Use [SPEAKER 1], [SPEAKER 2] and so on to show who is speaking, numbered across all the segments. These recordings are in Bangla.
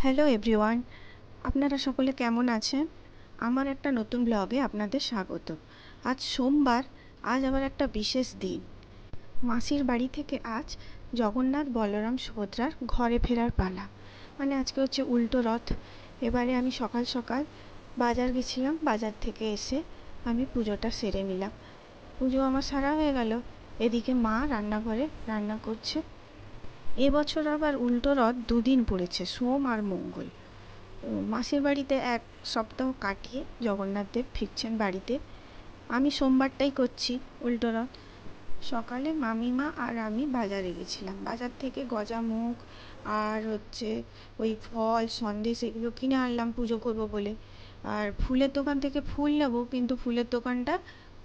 [SPEAKER 1] হ্যালো এভরিওয়ান আপনারা সকলে কেমন আছেন? আমার একটা নতুন ব্লগে আপনাদের স্বাগত। আজ সোমবার, আজ আবার একটা বিশেষ দিন। মাসির বাড়ি থেকে আজ জগন্নাথ বলরাম সুভদ্রার ঘরে ফেরার পালা। মানে আজকে হচ্ছে উল্টো রথ। এবারে আমি সকাল সকাল বাজার গেছিলাম, বাজার থেকে এসে আমি পুজোটা সেরে নিলাম। পুজো আমার সারা হয়ে গেল। এদিকে মা রান্নাঘরে রান্না করছে। এবছর আবার উল্টো রথ দুদিন পড়েছে, সোম আর মঙ্গল। মাসির বাড়িতে এক সপ্তাহ কাটিয়ে জগন্নাথ দেব ফিরছেন বাড়িতে। আমি সোমবারটাই করছি উল্টো রথ। সকালে মামিমা আর আমি বাজারে গেছিলাম। বাজার থেকে গজা মুখ আর হচ্ছে ওই ফল, সন্দেশ এগুলো কিনে আনলাম পুজো করব বলে। আর ফুলের দোকান থেকে ফুল নেব, কিন্তু ফুলের দোকানটা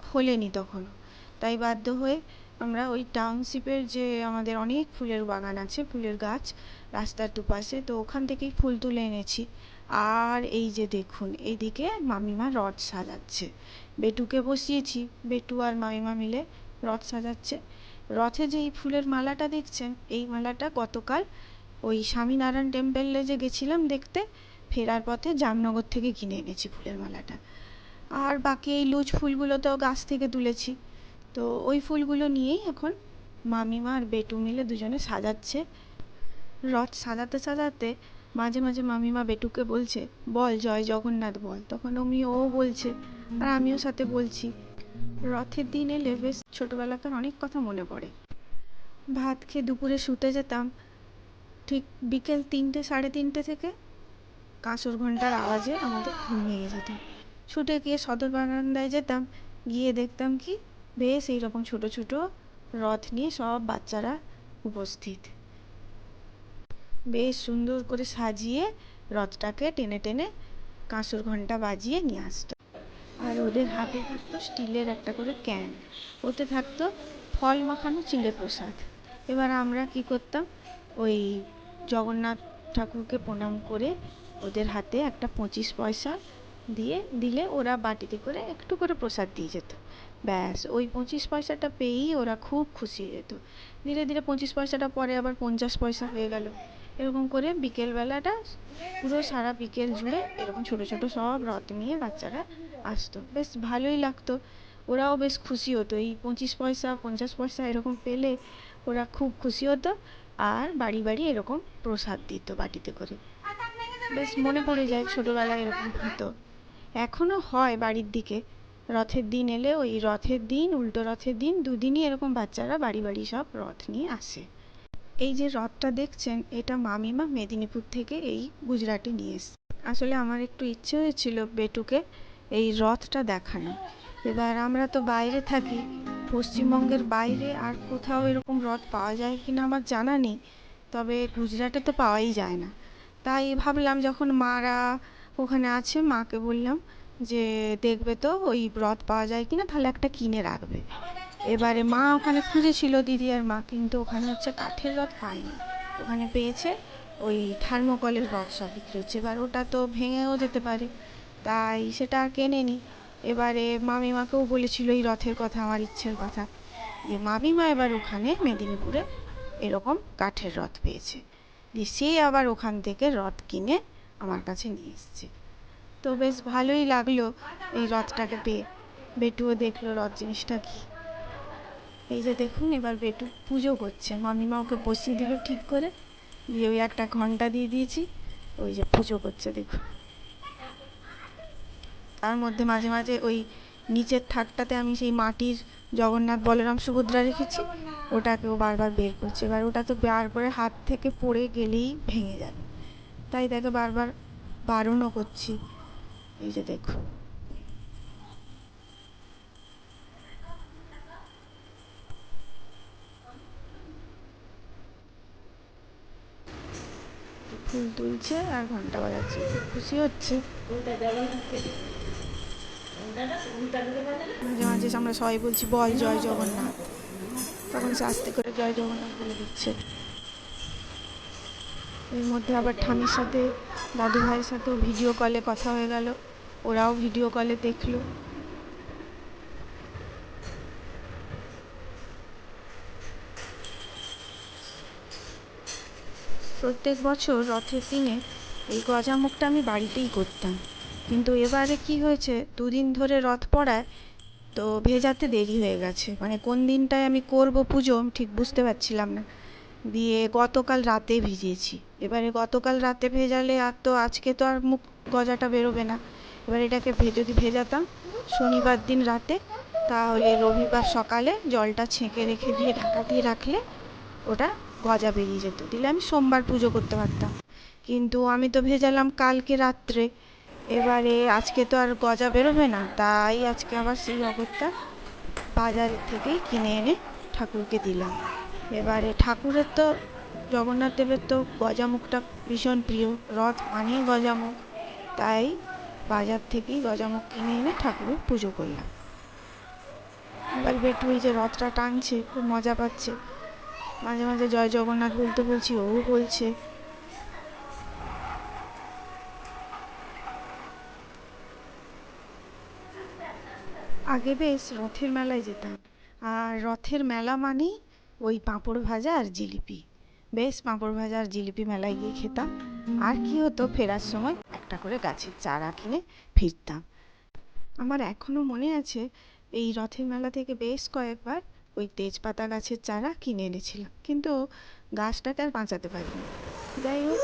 [SPEAKER 1] খোলেনি তখনও। তাই বাধ্য হয়ে আমরা ওই টাউনশিপের যে আমাদের অনেক ফুলের বাগান আছে, ফুলের গাছ রাস্তার দুপাশে, তো ওখান থেকেই ফুল তুলে এনেছি। আর এই যে দেখুন এইদিকে মামিমা রথ সাজাচ্ছে। বেটুকে বসিয়েছি, বেটু আর মামিমা মিলে রথ সাজাচ্ছে। রথে যে এই ফুলের মালাটা দেখছেন, এই মালাটা গতকাল ওই স্বামীনারায়ণ টেম্পেলে যে গেছিলাম দেখতে, ফেরার পথে জামনগর থেকে কিনে এনেছি ফুলের মালাটা। আর বাকি এই লুজ ফুলগুলো তো গাছ থেকে তুলেছি। তো ওই ফুলগুলো নিয়েই এখন মামিমা আর বেটু মিলে দুজনে সাজাচ্ছে। রথ সাজাতে সাজাতে মাঝে মাঝে মামিমা বেটুকে বলছে, বল জয় জগন্নাথ, বল। তখন অমনি ও বলছে, আর আমিও সাথে বলছি, রথের দিন এলে বেশ ছোটোবেলাকার অনেক কথা মনে পড়ে। ভাত খেয়ে দুপুরে শুতে যেতাম, ঠিক বিকেল তিনটে, সাড়ে তিনটে থেকে কাঁসর ঘণ্টার আওয়াজে আমাদের ঘুম ভেঙে যেত ছুটে গিয়ে সদর বারান্দায় যেতাম, গিয়ে দেখতাম কি বেশ, এইরকম ছোটো ছোটো রথ নিয়ে সব বাচ্চারা উপস্থিত। বেশ সুন্দর করে সাজিয়ে রথটাকে টেনে টেনে কাঁসর ঘণ্টা বাজিয়ে নিয়ে আসতো। আর ওদের হাতে থাকতো স্টিলের একটা করে ক্যান। ওতে থাকতো ফল মাখানো চিঁড়ে প্রসাদ। এবার আমরা কি করতাম, ওই জগন্নাথ ঠাকুরকে প্রণাম করে ওদের হাতে একটা পঁচিশ পয়সা দিয়ে দিলে ওরা বাটিতে করে একটু করে প্রসাদ দিয়ে যেত। ব্যাস, ওই পঁচিশ পয়সাটা পেয়েই ওরা খুব খুশি হয়ে যেত। ধীরে ধীরে পঁচিশ পয়সাটা পরে আবার পঞ্চাশ পয়সা হয়ে গেল। এরকম করে বিকেলবেলাটা পুরো সারা বিকেল জুড়ে এরকম ছোটো ছোটো সব রথ নিয়ে বাচ্চারা আসতো। বেশ ভালোই লাগতো। ওরাও বেশ খুশি হতো। এই পঁচিশ পয়সা, পঞ্চাশ পয়সা এরকম পেলে ওরা খুব খুশি হতো আর বাড়ি বাড়ি এরকম প্রসাদ দিত বাটিতে করে। বেশ মনে পড়ে যায় ছোটোবেলায় এরকম হতো। এখনও হয় বাড়ির দিকে। রথের দিন এলে ওই রথের দিন, উল্টো রথের দিন, দুদিনই এরকম বাচ্চারা বাড়ি বাড়ি সব রথ নিয়ে আসে। এই যে রথটা দেখছেন, এটা মামিমা মেদিনীপুর থেকে এই গুজরাটে নিয়ে এসছে। আসলে আমার একটু ইচ্ছে হয়েছিল বেটুকে এই রথটা দেখানো। এবার আমরা তো বাইরে থাকি, পশ্চিমবঙ্গের বাইরে আর কোথাও এরকম রথ পাওয়া যায় কি না আমার জানা নেই, তবে গুজরাটে তো পাওয়াই যায় না। তাই ভাবলাম যখন মারা ওখানে আছে, মাকে বললাম যে, দেখবে তো ওই রথ পাওয়া যায় কি না তাহলে একটা কিনে রাখবে। এবারে মা ওখানে খুঁজেছিল দিদি আর মা, কিন্তু ওখানে হচ্ছে কাঠের রথ পায়নি। ওখানে পেয়েছে ওই থার্মোকলের সব বিক্রি হচ্ছে। এবার ওটা তো ভেঙেও যেতে পারে, তাই সেটা আর কেনেনি। এবারে মামিমাকেও বলেছিল এই রথের কথা, আমার ইচ্ছের কথা। যে, মামিমা এবার ওখানে মেদিনীপুরে এরকম কাঠের রথ পেয়েছে। দিয়ে সে আবার ওখান থেকে রথ কিনে আমার কাছে নিয়ে এসছে। তো বেশ ভালোই লাগল এই রথটাকে পেয়ে। বেটুও দেখল রথ জিনিসটা কী। এই যে দেখুন, এবার বেটু পুজো করছে। মামিমা ওকে বসিয়ে দিল ঠিক করে। দিয়ে ওই একটা ঘণ্টা দিয়ে দিয়েছি। ওই যে পুজো করছে, দেখুন। তার মধ্যে মাঝে মাঝে ওই নিচের থাকটাতে আমি সেই মাটির জগন্নাথ বলরাম সুভদ্রা রেখেছি। ওটাকেও বারবার বের করছে। এবার ওটা তো বার করে হাত থেকে পড়ে গেলেই ভেঙে যাবে। তাই তাকে বারবার বারণও করছি। এই যে দেখুন ফুল তুলছে আর ঘণ্টা বাজাচ্ছে খুব খুশি হচ্ছে। মাঝে মাঝে আমরা সবাই বলছি বল জয় জগন্নাথ। তখন সে আস্তে করে জয় জগন্নাথ বলে দিচ্ছে। এর মধ্যে আবার ঠামির সাথে দাদু ভাইয়ের সাথেও ভিডিও কলে কথা হয়ে গেল। ওরাও ভিডিও কলে দেখল। প্রত্যেক বছর রথের দিনে এই গজামুখটা আমি বাড়িতেই করতাম। কিন্তু এবারে কি হয়েছে, দুদিন ধরে রথ পড়ায় তো ভেজাতে দেরি হয়ে গেছে। মানে কোন দিনটায় আমি করব পুজো আমি ঠিক বুঝতে পারছিলাম না। দিয়ে গতকাল রাতে ভিজিয়েছি। এবারে গতকাল রাতে ভেজালে আর তো আজকে তো আর মুখ গজাটা বেরোবে না। এবার এটাকে যদি ভেজাতাম শনিবার দিন রাতে, তাহলে রবিবার সকালে জলটা ছেঁকে রেখে দিয়ে ঢাকা দিয়ে রাখলে ওটা গজা বেরিয়ে যেত। দিলে আমি সোমবার পুজো করতে পারতাম। কিন্তু আমি তো ভেজালাম কালকে রাত্রে। এবারে আজকে তো আর গজা বেরোবে না, তাই আজকে আবার সেই অগত্যা বাজার থেকেই কিনে এনে ঠাকুরকে দিলাম। এবারে ঠাকুরের তো, জগন্নাথ দেবের তো গজামুখটা ভীষণ প্রিয়। রথ মানেই গজামুখ, তাই বাজার থেকেই গজামুখ কিনে এনে ঠাকুরের পুজো করলাম। এবার বেটু এই যে রথটা টানছে, খুব মজা পাচ্ছে। মাঝে মাঝে জয় জগন্নাথ বলতে বলছি, ও বলছে। আগে বেশ রথের মেলায় যেতাম। আর রথের মেলা মানেই ওই পাঁপড় ভাজা আর জিলিপি। বেশ, পাঁপড় ভাজা আর জিলিপি মেলায় গিয়ে খেতাম। আর কি হতো, ফেরার সময় একটা করে গাছের চারা কিনে ফিরতাম। আমার এখনও মনে আছে, এই রথের মেলা থেকে বেশ কয়েকবার ওই তেজপাতা গাছের চারা কিনে এনেছিলাম। কিন্তু গাছটাকে আর বাঁচাতে পারিনি। যাই হোক,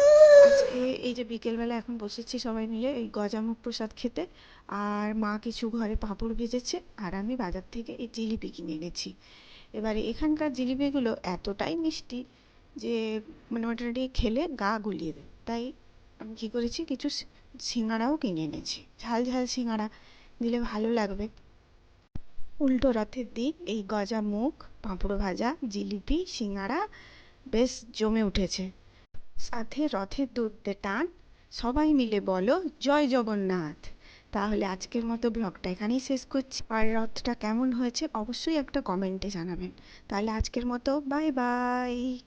[SPEAKER 1] আজকে এই যে বিকেলবেলা এখন বসেছি সবাই মিলে এই গজামুখ প্রসাদ খেতে, আর মা কিছু ঘরে পাঁপড় ভেজেছে, আর আমি বাজার থেকে এই জিলিপি কিনে এনেছি। এবারে এখানকার জিলিপিগুলো এতটাই মিষ্টি যে মানে মোটামুটি খেলে গা গুলিয়ে দেয়। তাই আমি কী করেছি, কিছু সিঙাড়াও কিনে এনেছি। ঝাল ঝাল সিঙাড়া দিলে ভালো লাগবে। উল্টো রথের দিন এই গজা মুখ, পাঁপড় ভাজা, জিলিপি সিঙাড়া বেশ জমে উঠেছে। সাথে রথের দূরত্বে টান, সবাই মিলে বলো, জয় জগন্নাথ। তাহলে আজকের মতো ব্লগটা এখানেই শেষ করছি। আর রথটা কেমন হয়েছে অবশ্যই একটা কমেন্টে জানাবেন। তাহলে আজকের মতো, বাই বাই।